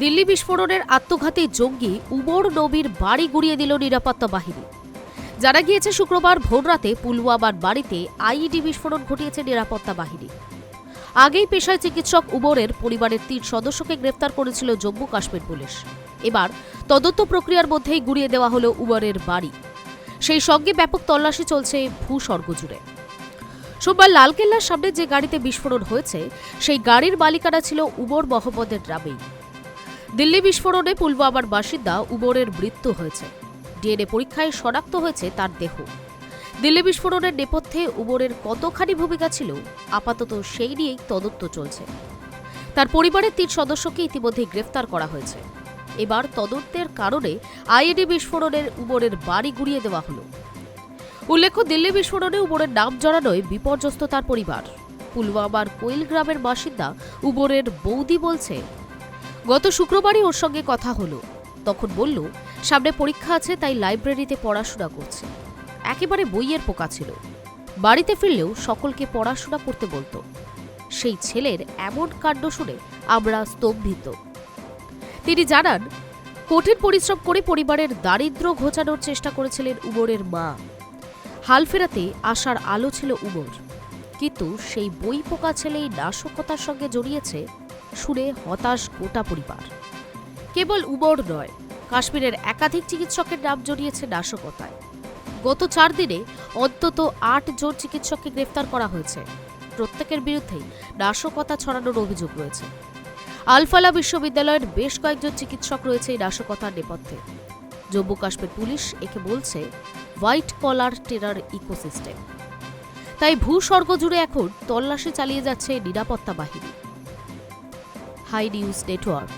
দিল্লি বিস্ফোরণের আত্মঘাতী জঙ্গি উমর নবীর বাড়ি গুড়িয়ে দিল নিরাপত্তা বাহিনী। জানা গিয়েছে, শুক্রবার ভোররাতে পুলওয়ামার বাড়িতে আইইডি বিস্ফোরণ ঘটিয়েছে নিরাপত্তা বাহিনী। আগেই পেশায় চিকিৎসক উমরের পরিবারের তিন সদস্যকে গ্রেফতার করেছিল জম্মু কাশ্মীর পুলিশ। এবার তদন্ত প্রক্রিয়ার মধ্যেই গুড়িয়ে দেওয়া হলো উমরের বাড়ি। সেই সঙ্গে ব্যাপক তল্লাশি চলছে ভূস্বর্গ জুড়ে। সোমবার লালকেল্লার সামনে যে গাড়িতে বিস্ফোরণ হয়েছে, সেই গাড়ির মালিকানা ছিল উমর মোহাম্মদের গ্রামেই। দিল্লি বিস্ফোরণে পুলওয়ামার বাসিন্দা উমরের মৃত্যু হয়েছে। ডিএনএ পরীক্ষায় শনাক্ত হয়েছে তার দেহ। দিল্লি বিস্ফোরণের নেপথ্যে উমরের কতখানি ভূমিকা ছিল, আপাতত সেই নিয়েই তদন্ত চলছে। তার পরিবারের তিন সদস্যকে ইতিমধ্যেই গ্রেফতার করা হয়েছে। এবার তদন্তের কারণে আইএডি বিস্ফোরণের উমরের বাড়ি গুড়িয়ে দেওয়া হলো। উল্লেখ্য, দিল্লি বিস্ফোরণে উমরের নাম জড়ানোয় বিপর্যস্ত তার পরিবার। পুলওয়ামার কোয়েল গ্রামের বাসিন্দা উমরের বৌদি বলছে গত শুক্রবারই ওর সঙ্গে কথা হলো। তখন বলল, সামনে পরীক্ষা আছে, তাই লাইব্রেরিতে পড়াশোনা করছে। একেবারে বইয়ের পোকা ছিল। বাড়িতে ফিরলেও সকলকে পড়াশোনা করতে বলতো। সেই ছেলের এমন কাণ্ড শুনে আমরা স্তম্ভিত। তিনি জানান, কঠিন পরিশ্রম করে পরিবারের দারিদ্র্য ঘোচানোর চেষ্টা করেছিলেন উমরের মা। হাল ফেরাতে আসার আলো ছিল উমর। কিন্তু সেই বই পোকা ছেলেই নাশকতার সঙ্গে জড়িয়েছে শুনে হতাশ গোটা পরিবার। কেবল উবর নয়, কাশ্মীরের একাধিক চিকিৎসকের নাম জড়িয়েছে নাশকতায়। গত চার দিনে অন্তত আট জন চিকিৎসককে গ্রেফতার করা হয়েছে। প্রত্যেকের বিরুদ্ধেই নাশকতা ছড়ানোর অভিযোগ রয়েছে। আলফালা বিশ্ববিদ্যালয়ের বেশ কয়েকজন চিকিৎসক রয়েছে এই নাশকতার নেপথ্যে। জম্মু কাশ্মীর পুলিশ একে বলছে, হোয়াইট কলার টেরার ইকোসিস্টেম। তাই ভূস্বর্গ জুড়ে এখন তল্লাশি চালিয়ে যাচ্ছে নিরাপত্তা বাহিনী। High News Network.